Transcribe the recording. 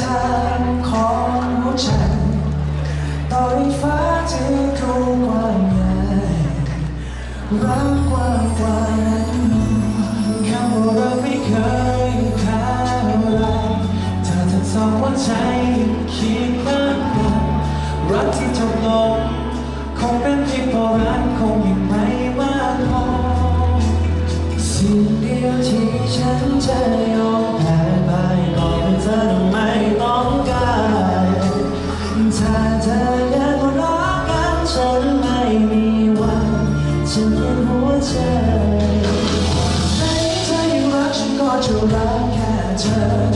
ทางของหัวใจต่อให้ฟ้าจะกว้างใหญ่รักกว้างกว้าง I can't turn